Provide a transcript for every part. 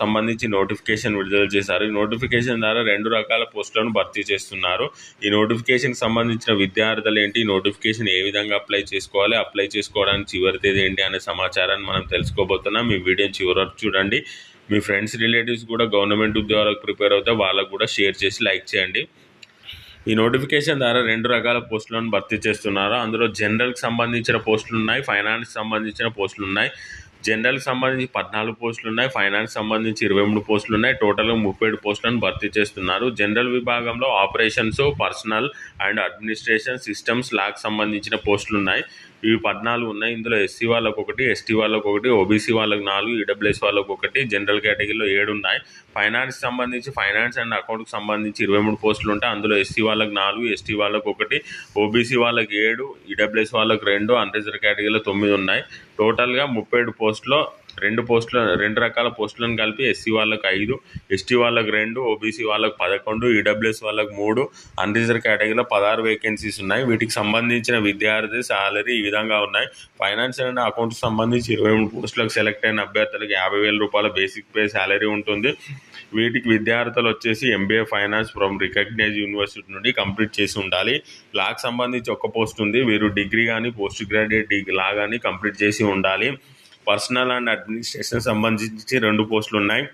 సంబంధించి నోటిఫికేషన్ విడుదల చేశారు. ఈ నోటిఫికేషన్ ద్వారా రెండు రకాల పోస్టులను భర్తీ చేస్తున్నారు. ఈ నోటిఫికేషన్కి సంబంధించిన విద్యార్థులు ఏంటి? నోటిఫికేషన్ ఏ విధంగా అప్లై చేసుకోవాలి? అప్లై చేసుకోవడానికి చివరి తేదీ ఏంటి అనే సమాచారాన్ని మనం తెలుసుకోబోతున్నాం. మీ వీడియో చివరి వరకు చూడండి. మీ ఫ్రెండ్స్ రిలేటివ్స్ కూడా గవర్నమెంట్ ఉద్యోగాలకు ప్రిపేర్ అవుతే వాళ్ళకు కూడా షేర్ చేసి లైక్ చేయండి. ఈ నోటిఫికేషన్ ద్వారా రెండు రకాల పోస్టులను భర్తీ చేస్తున్నారు. అందులో జనరల్కి సంబంధించిన పోస్టులు ఉన్నాయి. ఫైనాన్స్ సంబంధించిన పోస్టులు ఉన్నాయి. జనరల్కి సంబంధించి పద్నాలుగు పోస్టులు ఉన్నాయి ఫైనాన్స్ సంబంధించి ఇరవై మూడు పోస్టులు ఉన్నాయి టోటల్గా ముప్పై ఏడు పోస్టులను భర్తీ చేస్తున్నారు. జనరల్ విభాగంలో operations personnel and administration systems lock సంబంధించిన పోస్టులు ఉన్నాయి. ఇవి పద్నాలుగు ఉన్నాయి. ఇందులో ఎస్సీ వాళ్ళకు ఒకటి ఎస్టీ వాళ్ళకు ఒకటి ఓబీసీ వాళ్ళకు నాలుగు ఈడబ్ల్యూఎస్ వాళ్ళకు ఒకటి జనరల్ కేటగిరీలో ఏడు ఉన్నాయి. ఫైనాన్స్ సంబంధించి ఫైనాన్స్ అండ్ అకౌంట్కి సంబంధించి ఇరవై మూడు పోస్టులు ఉంటాయి. అందులో ఎస్సీ వాళ్ళకి నాలుగు ఎస్టీ వాళ్ళకు ఒకటి ఓబీసీ వాళ్ళకి ఏడు ఈడబ్ల్యూఎస్ వాళ్ళకి రెండు అన్రిజర్వ్ కేటగిరీలో తొమ్మిది ఉన్నాయి. టోటల్గా ముప్పై ఏడు పోస్టులో రెండు పోస్టుల రెండు రకాల పోస్టులను కలిపి ఎస్సీ వాళ్ళకు ఐదు ఎస్టీ వాళ్ళకు రెండు ఓబీసీ వాళ్ళకు పదకొండు ఈడబ్ల్యూఎస్ వాళ్ళకు మూడు అన్రిజర్వ్ కేటగిరీలో పదహారు వేకెన్సీస్ ఉన్నాయి. వీటికి సంబంధించిన విద్యార్థి శాలరీ ఈ విధంగా ఉన్నాయి. ఫైనాన్స్ అండ్ అకౌంట్కి సంబంధించి ఇరవై మూడు పోస్టులకు సెలెక్ట్ అయిన అభ్యర్థులకు యాభై వేల రూపాయల బేసిక్ పే శాలరీ ఉంటుంది. వీటికి విద్యార్థులు వచ్చేసి MBA finance from recognize university నుండి కంప్లీట్ చేసి ఉండాలి. లాకు సంబంధించి ఒక పోస్ట్ ఉంది. వీరు డిగ్రీ కానీ పోస్ట్ గ్రాడ్యుయేట్ డిగ్రీ లా కానీ కంప్లీట్ చేసి ఉండాలి. పర్సనల్ అండ్ అడ్మినిస్ట్రేషన్ సంబంధించి రెండు పోస్టులు ఉన్నాయి.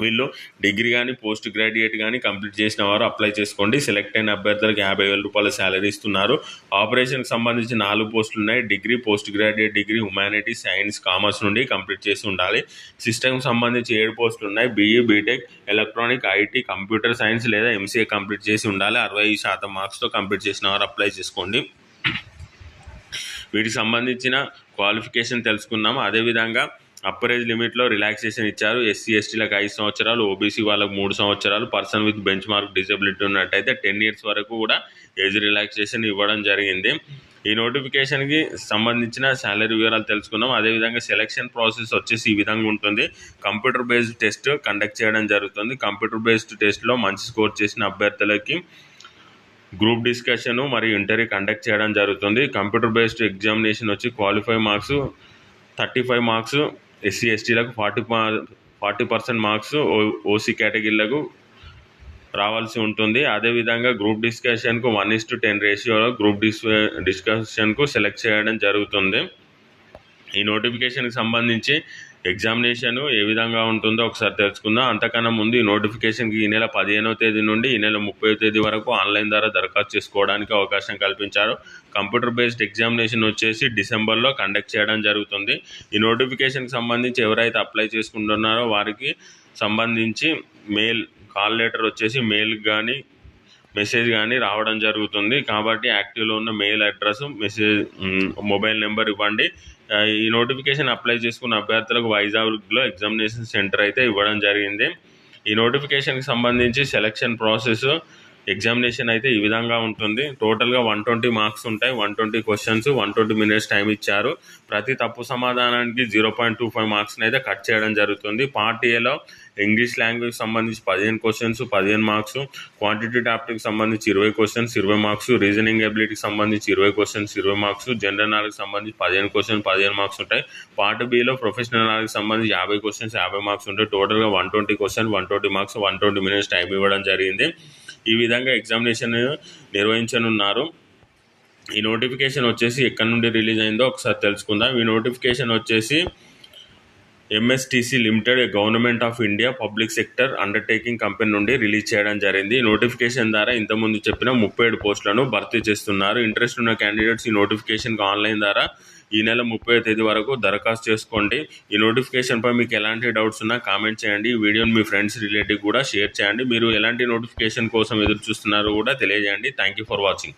వీళ్ళు డిగ్రీ కానీ పోస్ట్ గ్రాడ్యుయేట్ కానీ కంప్లీట్ చేసిన వారు అప్లై చేసుకోండి. సెలెక్ట్ అయిన అభ్యర్థులకు యాభై వేల రూపాయల శాలరీ ఇస్తున్నారు. ఆపరేషన్కి సంబంధించి నాలుగు పోస్టులు ఉన్నాయి. Degree post graduate degree humanity science commerce నుండి కంప్లీట్ చేసి ఉండాలి. సిస్టమ్కి సంబంధించి ఏడు పోస్టులు ఉన్నాయి. BE BTech electronic IT computer science లేదా ఎంసీఏ కంప్లీట్ చేసి ఉండాలి. అరవై శాతం మార్క్స్తో కంప్లీట్ చేసిన వారు అప్లై చేసుకోండి. వీటికి సంబంధించిన క్వాలిఫికేషన్ తెలుసుకున్నాము అదేవిధంగా అప్పర్ ఏజ్ లిమిట్లో రిలాక్సేషన్ ఇచ్చారు. ఎస్సీ ఎస్టీలకు ఐదు సంవత్సరాలు ఓబీసీ వాళ్ళకు మూడు సంవత్సరాలు person with bench mark disability ఉన్నట్టయితే టెన్ ఇయర్స్ వరకు కూడా ఏజ్ రిలాక్సేషన్ ఇవ్వడం జరిగింది. ఈ నోటిఫికేషన్కి సంబంధించిన శాలరీ వివరాలు తెలుసుకున్నాం అదేవిధంగా సెలక్షన్ ప్రాసెస్ వచ్చేసి ఈ విధంగా ఉంటుంది. కంప్యూటర్ బేస్డ్ టెస్ట్ కండక్ట్ చేయడం జరుగుతుంది. కంప్యూటర్ బేస్డ్ టెస్ట్లో మంచి స్కోర్ చేసిన అభ్యర్థులకి గ్రూప్ డిస్కషన్ మరియు ఇంటర్వ్యూ కండక్ట్ చేయడం జరుగుతుంది. కంప్యూటర్ బేస్డ్ ఎగ్జామినేషన్ వచ్చి qualify marks thirty five marks SC ఎస్టీలకు forty forty percent marks OC కేటగిరీలకు రావాల్సి ఉంటుంది. అదేవిధంగా గ్రూప్ డిస్కషన్కు వన్ ఇస్ టు టెన్ రేషియోలో గ్రూప్ డిస్ డిస్కషన్కు సెలెక్ట్ చేయడం జరుగుతుంది. ఈ నోటిఫికేషన్కి సంబంధించి ఎగ్జామినేషన్ ఏ విధంగా ఉంటుందో ఒకసారి తెలుసుకుందాం. అంతకన్నా ముందు ఈ నోటిఫికేషన్కి ఈ నెల పదిహేనవ తేదీ నుండి ఈ నెల ముప్పై తేదీ వరకు ఆన్లైన్ ద్వారా దరఖాస్తు చేసుకోవడానికి అవకాశం కల్పించారు. కంప్యూటర్ బేస్డ్ ఎగ్జామినేషన్ వచ్చేసి డిసెంబర్లో కండక్ట్ చేయడం జరుగుతుంది. ఈ నోటిఫికేషన్కి సంబంధించి ఎవరైతే అప్లై చేసుకుంటున్నారో వారికి సంబంధించి మెయిల్ కాల్ లెటర్ వచ్చేసి మెయిల్ కానీ మెసేజ్ కానీ రావడం జరుగుతుంది. కాబట్టి యాక్టివ్లో ఉన్న mail address message mobile number ఇవ్వండి. ఈ నోటిఫికేషన్ అప్లై చేసుకున్న అభ్యర్థులకు వైజాగ్లో ఎగ్జామినేషన్ సెంటర్ అయితే ఇవ్వడం జరిగింది. ఈ నోటిఫికేషన్కి సంబంధించి సెలక్షన్ ప్రాసెస్ ఎగ్జామినేషన్ అయితే ఈ విధంగా ఉంటుంది. టోటల్గా వన్ ట్వంటీ మార్క్స్ ఉంటాయి. One twenty questions one twenty minutes time ఇచ్చారు. ప్రతి తప్పు సమాధానానికి జీరో పాయింట్ టూ ఫైవ్ మార్క్స్ని అయితే కట్ చేయడం జరుగుతుంది. పార్ట్ ఏలో ఇంగ్లీష్ లాంగ్వేజ్ సంబంధించి పదిహేను క్వశ్చన్స్ పదిహేను మార్క్స్ క్వాంటిటీ టాపిక్కి సంబంధించి ఇరవై క్వశ్చన్స్ ఇరవై మార్క్స్ రీజనింగ్ ఎబిలిటీకి సంబంధించి ఇరవై క్వశ్చన్స్ ఇరవై మార్క్స్ జనరల్ నాలెడ్జ్ సంబంధించి పదిహేను క్వశ్చన్ పదిహేను మార్క్స్ ఉంటాయి. పార్ట్ బిలో ప్రొఫెషనల్ నాలెడ్జ్ సంబంధించి యాభై క్వశ్చన్స్ యాభై మార్క్స్ ఉంటాయి. టోటల్గా one twenty question one twenty marks one twenty minutes time ఇవ్వడం జరిగింది. ఈ విధంగా ఎగ్జామినేషన్ నిర్వహించనున్నారు. ఈ నోటిఫికేషన్ వచ్చేసి ఎక్కడి నుండి రిలీజ్ అయిందో ఒకసారి తెలుసుకుందాం. ఈ నోటిఫికేషన్ వచ్చేసి MSTC limited government of India public sector undertaking company నుండి రిలీజ్ చేయడం జరిగింది. నోటిఫికేషన్ ద్వారా ఇంతకుముందు చెప్పిన ముప్పై ఏడు పోస్టులను భర్తీ చేస్తున్నారు. ఇంట్రెస్ట్ ఉన్న క్యాండిడేట్స్ ఈ నోటిఫికేషన్కి ఆన్లైన్ ద్వారా ఈ నెల ముప్పై తేదీ వరకు దరఖాస్తు చేసుకోండి. ఈ నోటిఫికేషన్పై మీకు ఎలాంటి డౌట్స్ ఉన్నా కామెంట్ చేయండి. ఈ వీడియోని మీ ఫ్రెండ్స్ రిలేటివ్ కూడా షేర్ చేయండి. మీరు ఎలాంటి నోటిఫికేషన్ కోసం ఎదురు చూస్తున్నారో కూడా తెలియజేయండి. Thank you for watching